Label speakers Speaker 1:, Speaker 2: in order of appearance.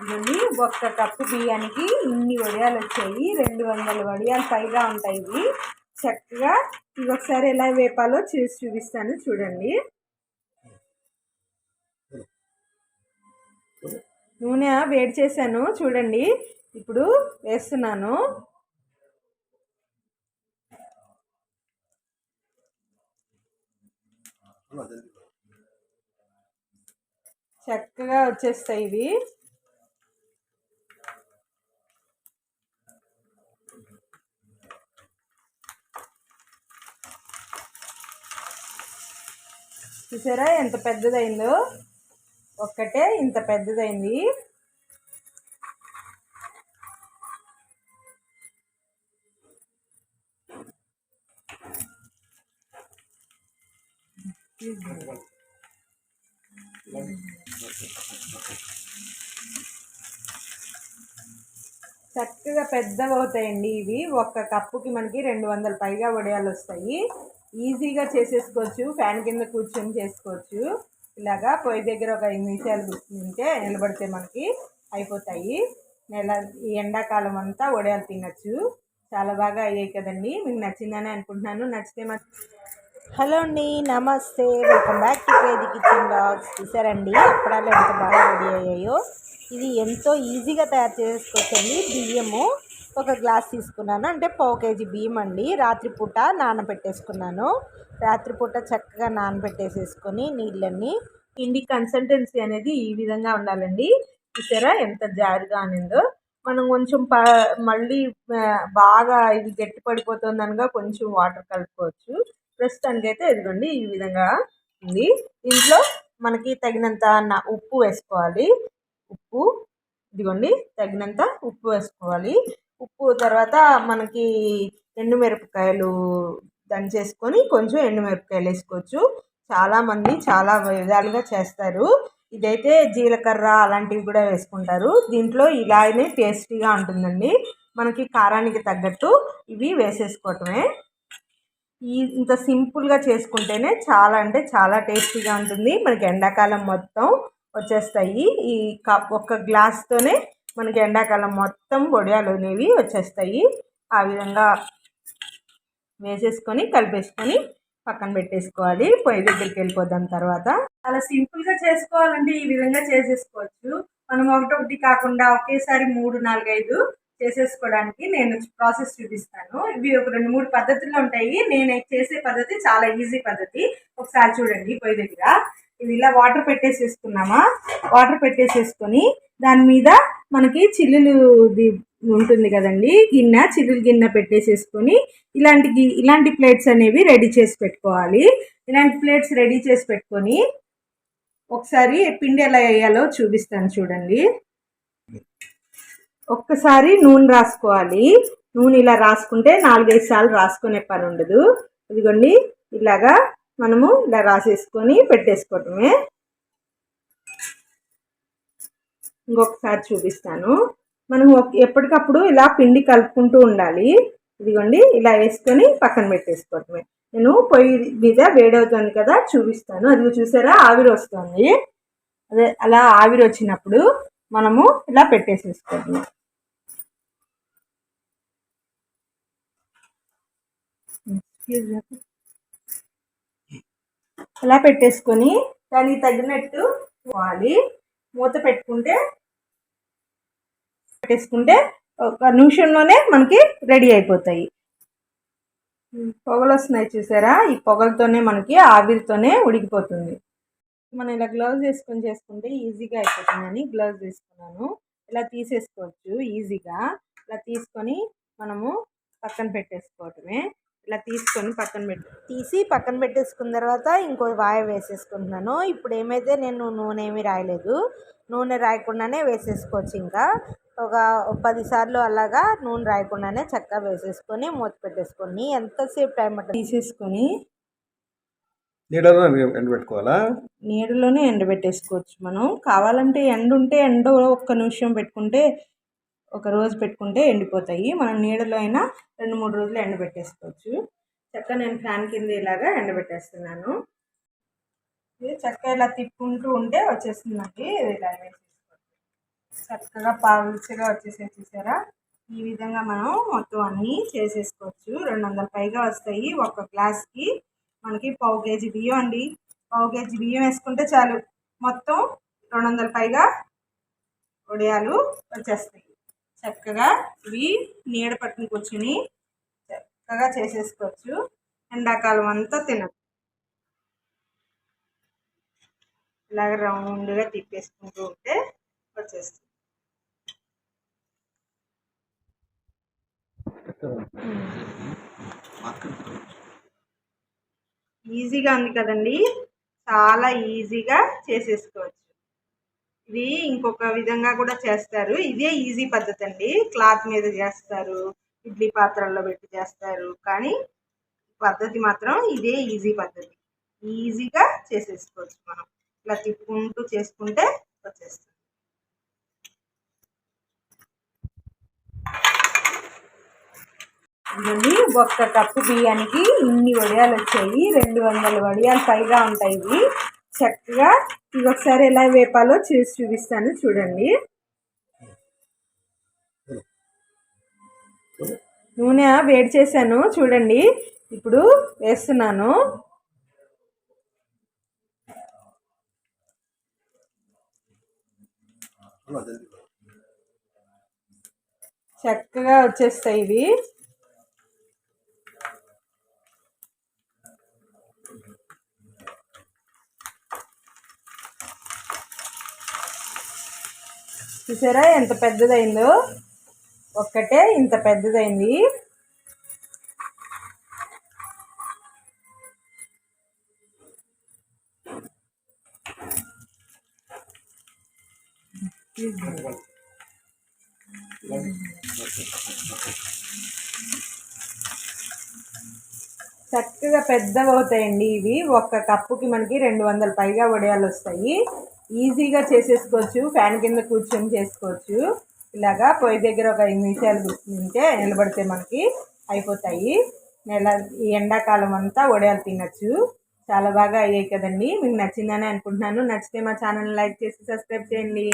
Speaker 1: ఇవన్నీ ఒక్క కప్పు బియ్యానికి ఇన్ని వడియాలు వచ్చాయి. రెండు వందల వడియాలు పైగా ఉంటాయి ఇవి. చక్కగా ఇవి ఒకసారి ఎలా వేపాలో చేసి చూపిస్తాను చూడండి. నూనె వేడి చేశాను చూడండి. ఇప్పుడు వేస్తున్నాను. చక్కగా వచ్చేస్తాయి ఇవి. చూసారా? ఎంత పెద్దదైందో? ఒక్కటే ఇంత పెద్దదైంది. చక్కగా పెద్దగా అవుతాయండి ఇవి. ఒక్క కప్పుకి మనకి రెండు వందల పైగా వడియాలు వస్తాయి ఈజీగా చేసేసుకోవచ్చు ఫ్యాన్ కింద కూర్చొని చేసుకోవచ్చు. ఇలాగా పొయ్యి దగ్గర ఒక ఐదు నిమిషాలు కూర్చుంటే నిలబడితే మనకి అయిపోతాయి. నెల ఈ ఎండాకాలం అంతా వడియాలు తినచ్చు. చాలా బాగా అయ్యాయి కదండి. మీకు నచ్చిందని అనుకుంటున్నాను. నచ్చితే మా
Speaker 2: హలో అండి నమస్తే. Welcome back to crazy kitchen blogs చూసారండి? అప్పడాలు ఎంత బాగా రెడీ అయ్యాయో. ఇది ఎంతో ఈజీగా తయారు చేసుకోవచ్చండి. బియ్యము. ఒక గ్లాస్ తీసుకున్నాను. అంటే పావు కేజీ బియ్యం అండి. రాత్రిపూట నానబెట్టేసుకున్నాను. రాత్రిపూట చక్కగా నానబెట్టేసేసుకొని నీళ్ళన్నీ
Speaker 1: పిండి కన్సిస్టెన్సీ అనేది ఈ విధంగా ఉండాలండి. చూసారా ఎంత జారుగా అనిందో. మనం కొంచెం ప మళ్ళీ బాగా ఇది గట్టి పడిపోతుంది అనగా కొంచెం వాటర్ కలుపుకోవచ్చు. ప్రస్తుతానికి అయితే ఇదిగోండి ఈ విధంగా ఉంది. దీంట్లో మనకి తగినంత ఉప్పు వేసుకోవాలి. ఉప్పు ఇదిగోండి తగినంత ఉప్పు వేసుకోవాలి. ఉప్పు తర్వాత మనకి ఎండుమిరపకాయలు దంచేసుకొని కొంచెం ఎండుమిరపకాయలు వేసుకోవచ్చు. చాలామంది చాలా విధాలుగా చేస్తారు. ఇదైతే జీలకర్ర అలాంటివి కూడా వేసుకుంటారు. దీంట్లో ఇలానే టేస్టీగా ఉంటుందండి. మనకి కారానికి తగ్గట్టు ఇవి వేసేసుకోవటమే. ఈ ఇంత సింపుల్గా చేసుకుంటేనే చాలా అంటే చాలా టేస్టీగా ఉంటుంది. మనకి ఎండాకాలం మొత్తం వచ్చేస్తాయి. ఈ కప్ ఒక్క గ్లాస్తోనే మనకి ఎండాకాలం మొత్తం వడియాలు అనేవి వచ్చేస్తాయి. ఆ విధంగా వేసేసుకొని కలిపేసుకొని పక్కన పెట్టేసుకోవాలి. పొయ్యి దగ్గరికి వెళ్ళిపోదాం తర్వాత. చాలా సింపుల్గా చేసుకోవాలంటే ఈ విధంగా చేసేసుకోవచ్చు. మనం ఒకటొకటి కాకుండా ఒకేసారి మూడు నాలుగైదు చేసేసుకోవడానికి నేను ప్రాసెస్ చూపిస్తాను. ఇవి ఒక రెండు మూడు పద్ధతులు ఉంటాయి. నేను చేసే పద్ధతి చాలా ఈజీ పద్ధతి. ఒకసారి చూడండి పొయ్యి దగ్గర. ఇది ఇలా వాటర్ పెట్టేసేసుకున్నామా? వాటర్ పెట్టేసేసుకొని దాని మీద మనకి చిల్లులుది ఉంటుంది కదండి. గిన్నె చిల్లులు గిన్నె పెట్టేసేసుకొని ఇలాంటి గి- ఇలాంటి ప్లేట్స్ అనేవి రెడీ చేసి పెట్టుకోవాలి. ఇలాంటి ప్లేట్స్ రెడీ చేసి పెట్టుకొని ఒకసారి పిండి ఎలా వేయాలో చూపిస్తాను చూడండి. ఒక్కసారి నూనె రాసుకోవాలి. నూనె ఇలా రాసుకుంటే నాలుగైదు సార్లు రాసుకునే పని ఉండదు. ఇదిగోండి ఇలాగా మనము ఇలా రాసేసుకొని పెట్టేసుకోవటమే. ఇంకొకసారి చూపిస్తాను. మనం ఎప్పటికప్పుడు ఇలా పిండి కలుపుకుంటూ ఉండాలి. ఇదిగోండి ఇలా వేసుకొని పక్కన పెట్టేసుకోవటమే. నేను పొయ్యి మీద వేడవుతుంది కదా చూపిస్తాను. అది చూసారా ఆవిరి వస్తుంది. అదే అలా ఆవిరి వచ్చినప్పుడు మనము ఇలా పెట్టేసేసుకోవటమే. ఇలా పెట్టేసుకొని దానికి తగినట్టు పోవాలి. మూత పెట్టుకుంటే పెట్టేసుకుంటే ఒక నిమిషంలోనే మనకి రెడీ అయిపోతాయి. పొగలు వస్తున్నాయి చూసారా? ఈ పొగలతోనే మనకి ఆవిరితోనే ఉడికిపోతుంది. మనం ఇలా గ్లౌజ్ వేసుకొని చేసుకుంటే ఈజీగా అయిపోతుందని గ్లౌజ్ వేసుకున్నాను. ఇలా తీసేసుకోవచ్చు ఈజీగా. ఇలా తీసుకొని మనము పక్కన పెట్టేసుకోవటమే. ఇలా తీసుకొని పక్కన పెట్టు
Speaker 2: తీసి పక్కన పెట్టేసుకున్న తర్వాత ఇంకో వాయ వేసేసుకుంటున్నాను. ఇప్పుడు ఏమైతే నేను నూనె ఏమీ రాయలేదు. నూనె రాయకుండానే వేసేసుకోవచ్చు ఇంకా. ఒక పది సార్లు అలాగా నూనె రాయకుండానే చక్కగా వేసేసుకొని మూత పెట్టేసుకొని ఎంతసేపు టైం పట్టింది?
Speaker 1: తీసేసుకొని
Speaker 3: నీడలో ఎండబెట్టుకోవాలా?
Speaker 1: నీడలోనే ఎండబెట్టేసుకోవచ్చు మనం. కావాలంటే ఎండ ఉంటే ఎండ ఒక్క నిమిషం పెట్టుకుంటే ఒక రోజు పెట్టుకుంటే ఎండిపోతాయి. మనం నీడలో అయినా రెండు మూడు రోజులు ఎండబెట్టేసుకోవచ్చు. చక్క నేను ఫ్యాన్ కింద ఇలాగా ఎండబెట్టేస్తున్నాను. ఇది చక్క ఇలా తిప్పుకుంటూ ఉంటే వచ్చేస్తుందండి ఇది ఇలా చక్కగా పలుచగా వచ్చేసాయి చూసారా? ఈ విధంగా మనం మొత్తం అన్నీ చేసేసుకోవచ్చు. రెండు వందల పైగా వస్తాయి ఒక గ్లాస్కి మనకి పావు కేజీ బియ్యం అండి. పావు కేజీ బియ్యం వేసుకుంటే చాలు. మొత్తం రెండు వందల పైగా వడియాలు వచ్చేస్తాయి. చక్కగా ఇవి నీడ పట్టుకుని కూర్చుని చక్కగా చేసేసుకోవచ్చు. ఎండాకాలం అంతా తినదు ఇలాగ రౌండ్గా తిప్పేసుకుంటూ ఉంటే వచ్చేస్తుంది ఈజీగా ఉంది కదండి. చాలా ఈజీగా చేసేసుకోవచ్చు. ఇది ఇంకొక విధంగా కూడా చేస్తారు. ఇదే ఈజీ పద్ధతి అండి. క్లాత్ మీద చేస్తారు ఇడ్లీ పాత్రల్లో పెట్టి చేస్తారు. కానీ పద్ధతి మాత్రం ఇదే ఈజీ పద్ధతి. ఈజీగా చేసేసుకోవచ్చు మనం. ఇలా తిప్పుకుంటూ చేసుకుంటే వచ్చేస్తుంది. ఇవన్నీ ఒక్క కప్పు బియ్యానికి ఇన్ని వడియాలు వచ్చాయి. రెండు వందల వడియాలు పైగా ఉంటాయి ఇవి. చక్కగా ఇవి ఒకసారి ఎలా వేపాలో చేసి చూపిస్తాను చూడండి. నూనె వేడి చేశాను చూడండి. ఇప్పుడు వేస్తున్నాను. చక్కగా వచ్చేస్తాయి ఇవి. చూసారా ఎంత పెద్దదైందో? ఒక్కటే ఇంత పెద్దదైంది. చక్కగా పెద్దవి అవుతాయండి ఇవి. ఒక్క కప్పుకి మనకి రెండు వందల పైగా వడియాలు వస్తాయి ఈజీగా చేసేసుకోవచ్చు ఫ్యాన్ కింద కూర్చొని చేసుకోవచ్చు. ఇలాగా పొయ్యి దగ్గర ఒక ఐదు నిమిషాలు కూర్చుంటే నిలబడితే మనకి అయిపోతాయి. నెల ఈ ఎండాకాలం అంతా వడియాలు తినచ్చు. చాలా బాగా అయ్యాయి కదండి. మీకు నచ్చిందని అనుకుంటున్నాను. నచ్చితే మా ఛానల్ లైక్ చేసి సబ్స్క్రైబ్ చేయండి.